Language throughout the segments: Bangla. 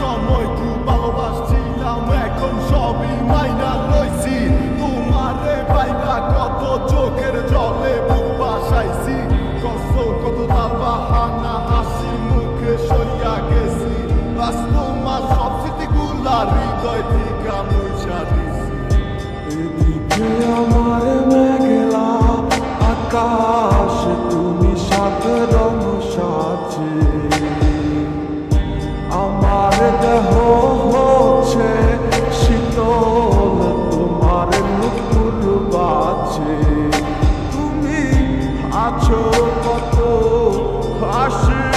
সময় খুব ভালোবাসছিলাম, এখন সবই মাইনা লইছি। তোমারে পাইবা কত চোখের জলে, বুক বাসাইছি কত কত তাল বাহানা, হাসি মুখে সইয়া গেছি। বাস তোমার সব স্মৃতিগুলা হৃদয় থেকে মুছা দিছি। এদিকে হাসি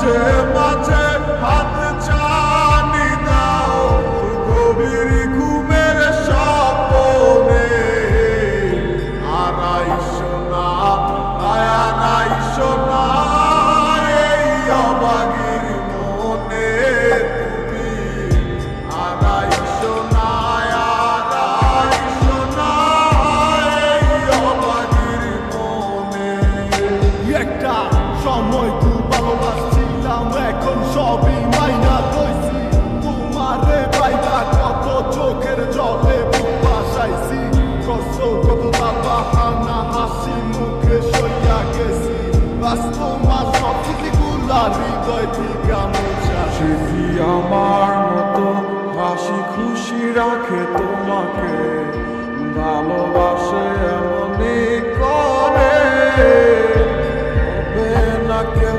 September. বাস তোমার সব স্মৃতিগুলা হৃদয় থেকে মুছা সে কি আমার মতো হাসি খুশি রাখে তোমাকে, ভালোবাসে এমনই করে। না কেউ